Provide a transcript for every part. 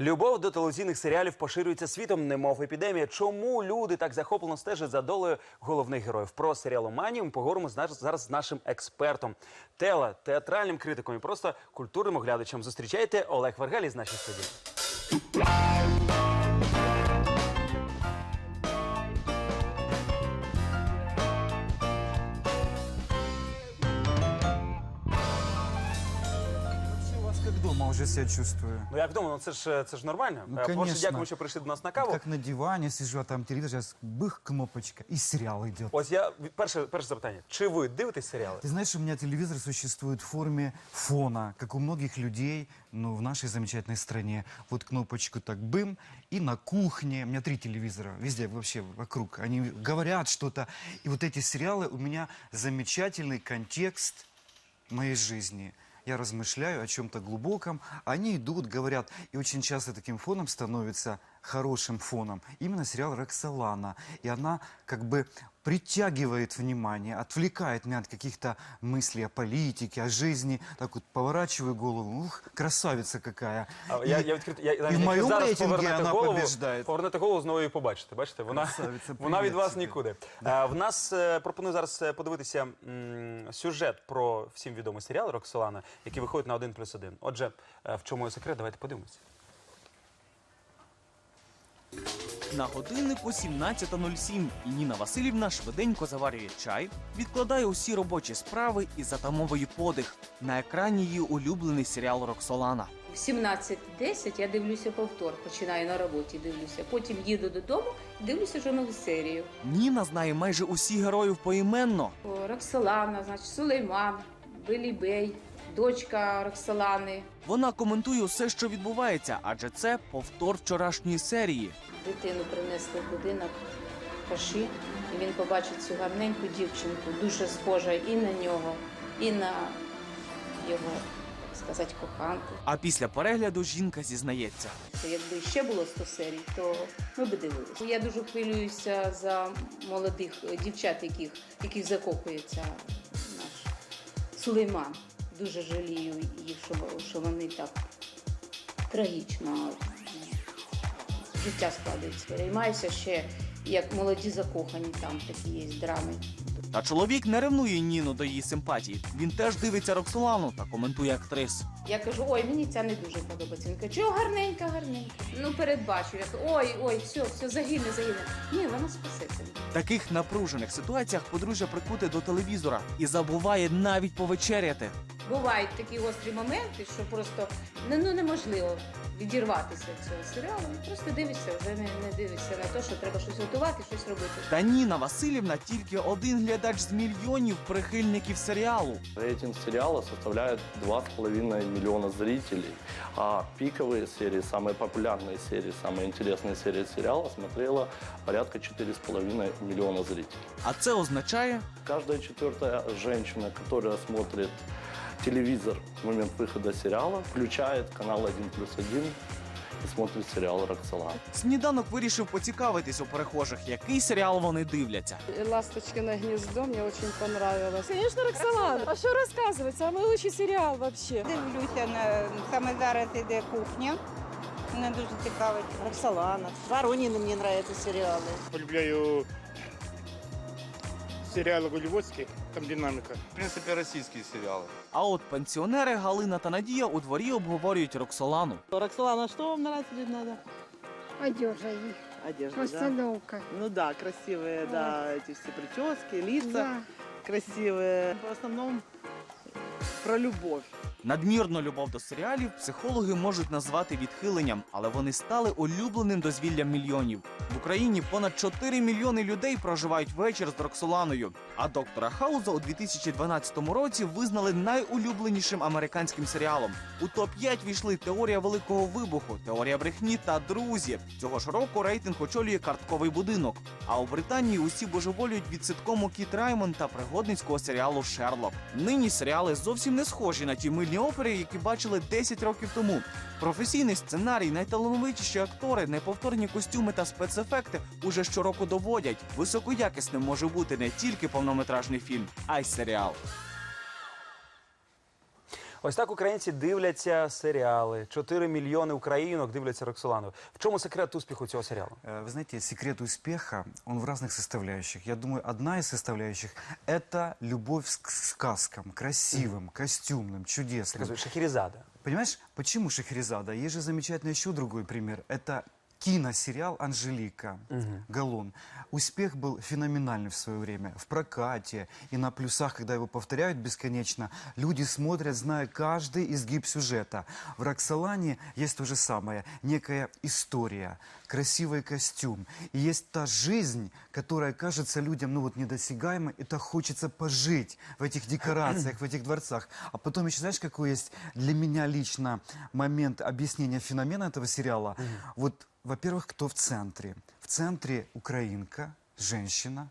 Любов до телевізійних серіалів поширюється світом, немов епідемія. Чому люди так захоплено стежать за долею головних героїв? Про серіаломанію ми поговоримо зараз з нашим експертом, теле, театральним критиком і просто культурним оглядачем. Зустрічайте Олег Вергелі з нашої студії. как дома уже себя чувствую. Ну як вдома, ну це ж це ж нормально. Ну, Е, По-перше, конечно. дякую, що прийшли до нас на каву. Как на диване сижу, а там телевизор, сейчас бых, кнопочка, и сериал идет. Ось я перше, перше запитання: чи ви дивитесь серіали? Ты знаешь, у меня телевизор существует в форме фона, как у многих людей, ну, в нашей замечательной стране. Вот кнопочку так бым, и на кухне, у меня три телевизора, везде вообще вокруг, они говорят что-то. И вот эти сериалы, у меня замечательный контекст моей жизни. Я размышляю о чем-то глубоком, они идут, говорят, и очень часто таким фоном становится хорошим фоном именно сериал «Роксолана». И она как бы притягивает внимание, отвлекает меня от каких-то мыслей о политике, о жизни. Так вот поворачиваю голову, ух, красавица какая. А, Я, И- я відкрито, я, і в навіть моєму зараз рейтингу повернете вона голову, побіждає. повернете голову, знову її побачите. Бачите, вона, Красавиця, вона від привіт вас тобі. нікуди. Е, в нас е, пропоную зараз е, подивитися м, сюжет про всім відомий серіал Роксолана, який виходить на 1 плюс 1. Отже, е, в чому його секрет, давайте подивимося. На годиннику 17.07 і Ніна Васильівна швиденько заварює чай, відкладає усі робочі справи і затамовує подих. На екрані її улюблений серіал Роксолана. В 17.10 я дивлюся повтор, починаю на роботі, дивлюся. Потім їду додому, дивлюся вже нову серію. Ніна знає майже усіх героїв поіменно. О, Роксолана, значить, Сулейман, Белі Бей, дочка Роксолани. Вона коментує усе, що відбувається, адже це повтор вчорашньої серії. Дитину принесли в будинок Паші, і він побачить цю гарненьку дівчинку, дуже схожа і на нього, і на його, так сказати, коханку. А після перегляду жінка зізнається. Якби ще було 100 серій, то ми б дивилися. Я дуже хвилююся за молодих дівчат, яких, яких закохується наш Сулейман. Дуже жалію їх, що, що вони так трагічно життя складається. Переймаюся ще, як молоді закохані, там такі є драми. Та чоловік не ревнує Ніну до її симпатії. Він теж дивиться Роксолану та коментує актрис. Я кажу, ой, мені ця не дуже подобається. Він каже, чого гарненька, гарненька. Ну, передбачу. Я кажу, ой, ой, все, все, загине, загине. Ні, вона спасеться. В таких напружених ситуаціях подружжя прикуте до телевізора і забуває навіть повечеряти. Бувають такі гострі моменти, що просто ну, ну, неможливо відірватися від цього серіалу. І Просто дивишся, вже не, не дивишся на те, що треба щось готувати, щось робити. Та Ніна Васильівна тільки один глядач з мільйонів прихильників серіалу. Рейтинг сериала составляет 2,5 миллиона зрителей, а пиковые серии, самые популярные серии, самые интересные серии сериала смотрело порядка 4,5 миллиона зрителей. А це означає, Каждая четвертая женщина, которая смотрит телевизор в момент выхода сериала, включает канал 1 плюс 1 и смотрит сериал «Роксолан». сніданок вирішив поцікавитись у перехожих, який серіал вони дивляться. «Ласточкино гнездо» мне очень понравилось. Конечно, Роксолана. А що розказувати? Самий лучший серіал вообще. Дивлюся на саме зараз іде кухня. Мене дуже цікавить. Роксолана. Воронины мне нравятся сериалы. полюбляю сериалы голливудские, там динамика. В принципе, российские сериалы. А от пенсіонери Галина та Надія у дворі обговорюють Роксолану. Роксолана, что вам нравится или надо? Одежа их, Одежда, постановка. Ну да, красивые, да, эти все прически, лица Да. красивые. В основном про любовь. Надмірну любов до серіалів психологи можуть назвати відхиленням, але вони стали улюбленим дозвіллям мільйонів. В Україні понад 4 мільйони людей проживають вечір з Роксоланою. А доктора Хауза у 2012 році визнали найулюбленішим американським серіалом. У топ 5 війшли теорія великого вибуху, теорія брехні та друзі. Цього ж року рейтинг очолює картковий будинок. А у Британії усі божеволюють від ситкому Кіт Раймон та пригодницького серіалу Шерлок. Нині серіали зовсім не схожі на ті мильні опери, які бачили 10 років тому. Професійний сценарій, найталановитіші актори, неповторні костюми та спецефекти уже щороку доводять. Високоякісним може бути не тільки повнометражний фільм, а й серіал. Ось так українці дивляться серіали. 4 мільйони українок дивляться Роксолану. В чому секрет успіху цього серіалу? Э, Вы знаете, секрет успеха, он в разных составляющих. Я думаю, одна из составляющих – это любовь с- к сказкам, красивым, костюмным, чудесным. Кажуть, Шахерезада. Понимаешь, почему Шахерезада? Есть же замечательный еще другой пример. Это киносериал «Анжелика» Галун. Успех был феноменальный в свое время. В прокате и на плюсах, когда его повторяют бесконечно, люди смотрят, зная каждый изгиб сюжета. В «Роксолане» есть то же самое. Некая история, красивый костюм. И есть та жизнь, которая кажется людям ну вот недосягаемой. Это хочется пожить в этих декорациях, в этих дворцах. А потом еще знаешь, какой есть для меня лично момент объяснения феномена этого сериала? Вот, во-первых, кто в центре? В центре украинка, женщина,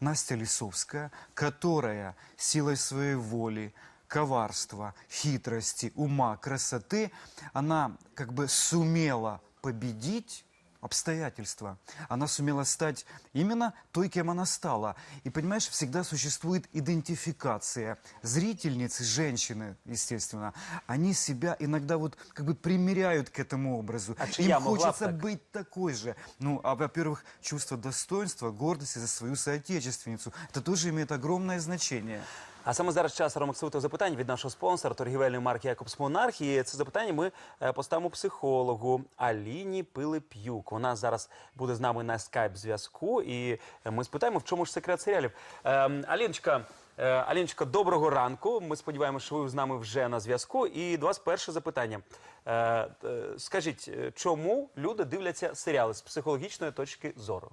Настя Лисовская, которая силой своей воли, коварства, хитрости, ума, красоты, она как бы сумела победить обстоятельства. Она сумела стать именно той, кем она стала. И понимаешь, всегда существует идентификация. Зрительницы, женщины, естественно, они себя иногда вот как бы примеряют к этому образу. А Им могла хочется так? быть такой же. Ну, а во-первых, чувство достоинства, гордости за свою соотечественницу. Это тоже имеет огромное значение. А саме зараз час ромаксовитих запитань від нашого спонсора торгівельної марки Якобс Монарх. І це запитання ми е, поставимо психологу Аліні Пилип'юк. Вона зараз буде з нами на скайп зв'язку, і ми спитаємо, в чому ж секрет серіалів. Ем, Аліночка. е, Аліночка, доброго ранку. Ми сподіваємося, що ви з нами вже на зв'язку. І до вас перше запитання. Е, е, Скажіть, е, чому люди дивляться серіали з психологічної точки зору?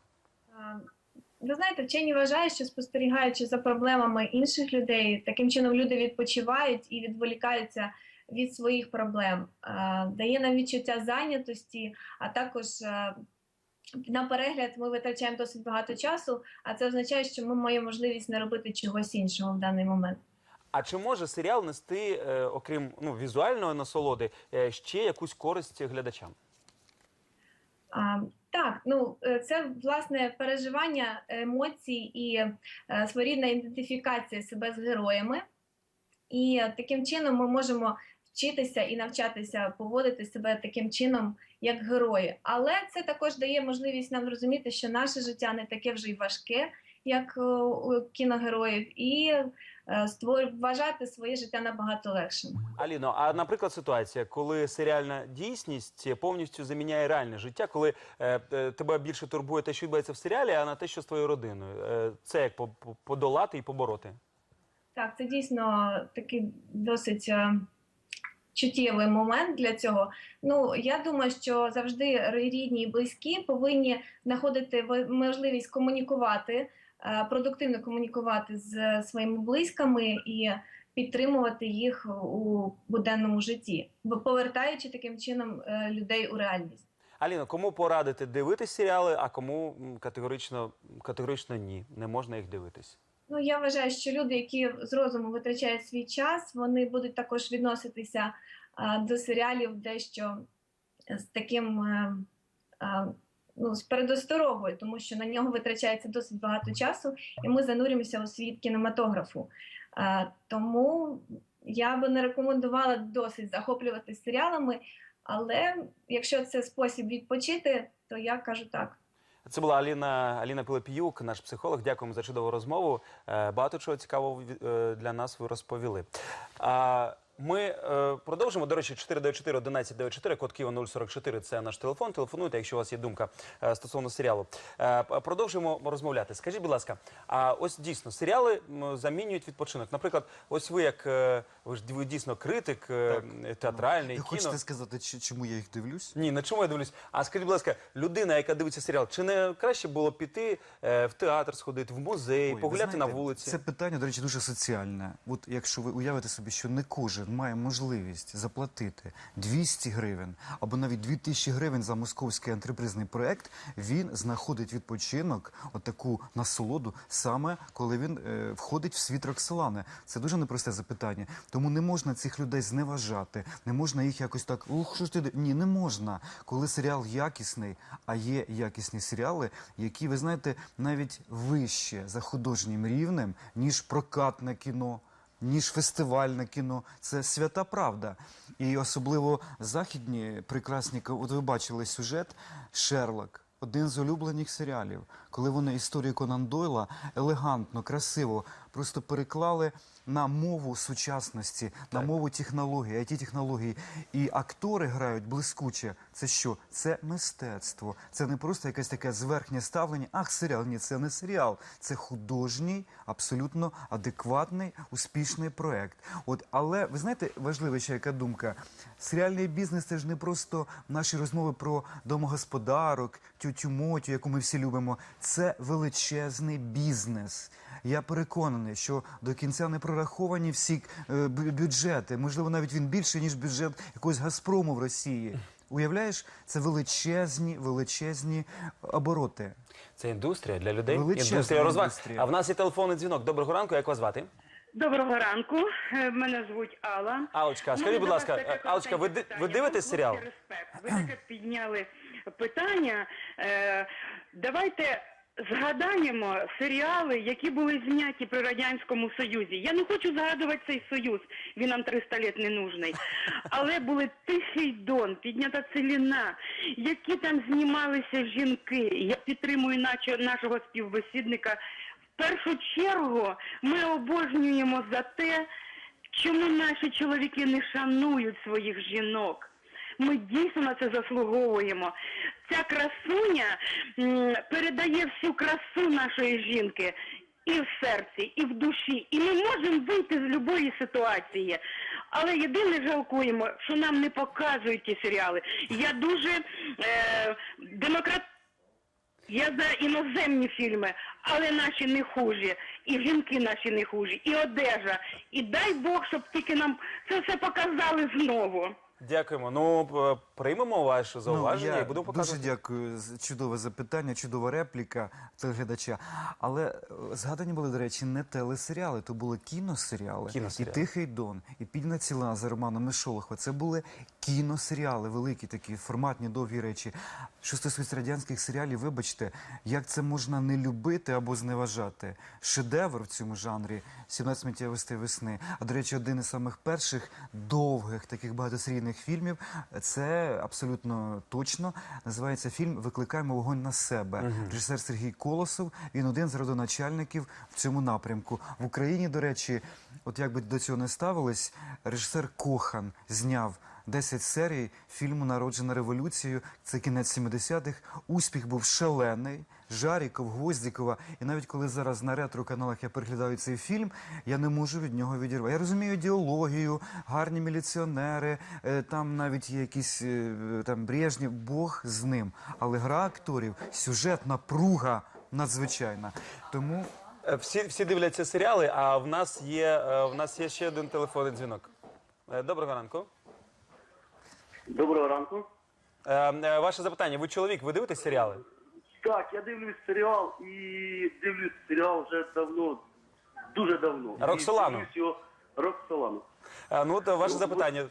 Ви знаєте, вчені вважають, що спостерігаючи за проблемами інших людей, таким чином люди відпочивають і відволікаються від своїх проблем. Дає нам відчуття зайнятості, а також на перегляд ми витрачаємо досить багато часу, а це означає, що ми маємо можливість не робити чогось іншого в даний момент. А чи може серіал нести, е, окрім ну, візуальної насолоди, е, ще якусь користь глядачам? А, так, ну е, це власне переживання емоцій і е, своєрідна ідентифікація себе з героями. І таким чином ми можемо вчитися і навчатися поводити себе таким чином, як герої. Але це також дає можливість нам зрозуміти, що наше життя не таке вже й важке, як у кіногероїв, і. Вважати своє життя набагато легшим. Аліно, а наприклад, ситуація, коли серіальна дійсність повністю заміняє реальне життя, коли е, е, тебе більше турбує те, що відбувається в серіалі, а не те, що з твоєю родиною. Е, це як по- по- подолати і побороти. Так, це дійсно такий досить е, чуттєвий момент для цього. Ну, я думаю, що завжди рідні і близькі повинні знаходити можливість комунікувати, е, продуктивно комунікувати з своїми близькими і підтримувати їх у буденному житті, повертаючи таким чином е, людей у реальність. Аліно, кому порадити дивитись серіали, а кому категорично, категорично ні, не можна їх дивитись. Ну, я вважаю, що люди, які з розуму витрачають свій час, вони будуть також відноситися а, до серіалів дещо з таким е, а, ну, з передосторогою, тому що на нього витрачається досить багато часу, і ми занурюємося у світ кінематографу. А, тому я би не рекомендувала досить захоплюватися серіалами, але якщо це спосіб відпочити, то я кажу так. Це була Аліна Аліна Пилип'юк, наш психолог. Дякуємо за чудову розмову. Е, Багато чого цікавого е, для нас ви розповіли. Ми е, продовжимо. До речі, 494 1194, код Києва 044 – це наш телефон. Телефонуйте, якщо у вас є думка е, стосовно серіалу. Е, Продовжуємо розмовляти. Скажіть, будь ласка, а ось дійсно серіали м, замінюють відпочинок. Наприклад, ось ви як е, ви ж ви дійсно критик е, театральний Ви кіно. хочете сказати, ч- чому я їх дивлюсь? Ні, на чому я дивлюсь? А скажіть, будь ласка, людина, яка дивиться серіал, чи не краще було піти е, в театр сходити, в музей, Ой, ви погуляти знаєте, на вулиці? Це питання, до речі, дуже соціальне. От якщо ви уявите собі, що не кожен має можливість заплатити 200 гривень або навіть 2000 гривень за московський антрепризний проект, він знаходить відпочинок, отаку насолоду, саме коли він е, входить в світ Роксолани. Це дуже непросте запитання. Тому не можна цих людей зневажати, не можна їх якось так. Ух, що ж ти ні, не можна. Коли серіал якісний, а є якісні серіали, які ви знаєте навіть вище за художнім рівнем ніж прокатне кіно. Ніж фестивальне кіно. Це свята правда. І особливо західні прекрасні, от ви бачили сюжет Шерлок. Один з улюблених серіалів, коли вони історію Конан Дойла елегантно, красиво просто переклали на мову сучасності, на мову технологій, it технологій. І актори грають блискуче. Це що? Це мистецтво. Це не просто якесь таке зверхнє ставлення. Ах, серіал. Ні, це не серіал. Це художній, абсолютно адекватний, успішний проект. От, але ви знаєте, важлива ще яка думка. Серіальний бізнес це ж не просто наші розмови про домогосподарок, тютю мотю, яку ми всі любимо. Це величезний бізнес. Я переконаний, що до кінця не прораховані всі е, бюджети. Можливо, навіть він більший, ніж бюджет якогось Газпрому в Росії. Уявляєш, це величезні, величезні обороти. Це індустрія для людей, Величезна індустрія розваг. індустрія. А в нас є телефонний дзвінок. Доброго ранку, як вас звати? Доброго ранку. Е, Мене звуть Алла. Алочка, скажіть, будь ласка, е, Алочка, ви, ви дивитесь серіал? респект. Ви таке підняли питання. Е, давайте згадаємо серіали, які були зняті при Радянському Союзі. Я не хочу згадувати цей союз, він нам 300 літ не нужний. Але були Тихий Дон, піднята целіна, які там знімалися жінки. Я підтримую нашого співбесідника. В першу чергу ми обожнюємо за те, чому наші чоловіки не шанують своїх жінок. Ми дійсно на це заслуговуємо. Ця красуня передає всю красу нашої жінки і в серці, і в душі. І ми можемо вийти з будь-якої ситуації. Але єдине жалкуємо, що нам не показують ті серіали. Я дуже е, демократ. Я за іноземні фільми, але наші не хужі, і жінки наші не хужі, і одежа. І дай Бог, щоб тільки нам це все показали знову. Дякуємо. Ну, приймемо ваше зауваження Ну, я і будемо Дуже дякую. Чудове запитання, чудова репліка телеглядача. Але е, згадані були, до речі, не телесеріали, то були кіносеріали. Кіносеріали. І Тихий Дон, і Пільна ціла за Романом Мишолохова. Це були кіносеріали, великі такі, форматні, довгі речі. Що стосується радянських серіалів, вибачте, як це можна не любити або зневажати. Шедевр в цьому жанрі 17 миттєвостей весни. А до речі, один із самих перших довгих таких багатосерійних фільмів. Це абсолютно точно називається фільм Викликаємо вогонь на себе. Режисер Сергій Колосов. Він один з родоначальників в цьому напрямку. В Україні, до речі, от як би до цього не ставились, режисер Кохан зняв 10 серій фільму Народжена революцією. Це кінець 70-х. Успіх був шалений. Жаріков, Гвоздікова. І навіть коли зараз на ретро-каналах я переглядаю цей фільм, я не можу від нього відірвати. Я розумію ідеологію, гарні міліціонери, е, там навіть є якісь е, там Брежнєв, Бог з ним. Але гра акторів, сюжет, напруга надзвичайна. Тому Е, Всі, всі дивляться серіали, а в нас є, в нас є ще один телефонний дзвінок. Доброго ранку. Доброго ранку. Е, е, Ваше запитання. Ви чоловік, ви дивитесь серіали? Так, я дивлюсь серіал і дивлюсь серіал вже давно, дуже давно. Роксолану. І дивлюсь його Роксолану. Е, Ну, от е, ваше Ну, запитання.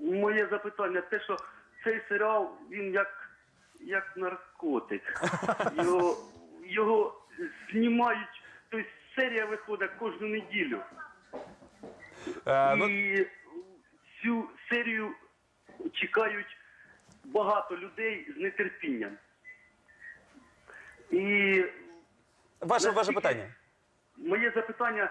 Моє запитання те, що цей серіал він як, як наркотик. Його, його знімають, тобто серія виходить кожну неділю. Е, ну, І цю серію чекають багато людей з нетерпінням. І Ваше, ваше наскільки- питання. Моє запитання,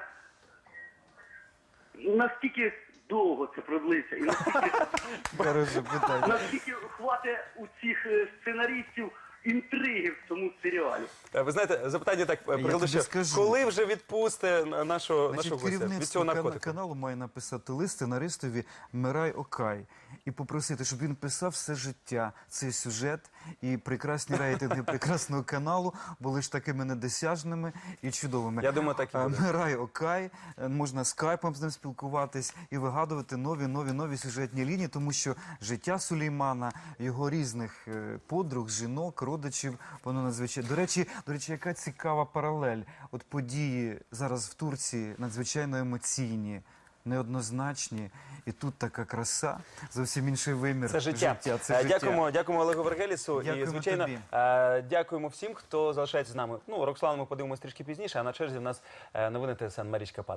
наскільки довго це продлиться? І наскільки, хороше питання. наскільки хватить у цих е, сценарістів інтриги в цьому серіалі? Е, Ви знаєте, запитання так е, тобі що скажу. коли вже відпусти нашого, нашого Значить, гостя від керівництво цього кана- наркотику? каналу має написати лист сценаристові Мирай Окай і попросити, щоб він писав все життя цей сюжет і прекрасні рейтинги прекрасного каналу були ж такими недосяжними і чудовими. Я думаю, так і А, буде. Мирай Окай, е, можна скайпом з ним спілкуватись і вигадувати нові, нові, нові сюжетні лінії, тому що життя Сулеймана, його різних е, подруг, жінок, родичів, воно надзвичайно. До речі, до речі, яка цікава паралель. От події зараз в Турції надзвичайно емоційні. Неоднозначні, і тут така краса, зовсім інший вимір. Це життя. це Е, життя. Дякуємо, дякуємо Олегу Вергелісу. І, Дякуємо звичайно, тобі. е, дякуємо всім, хто залишається з нами. Ну, Роксолану ми подивимося трішки пізніше, а на черзі в нас е, новини ТСН Марічка Пан.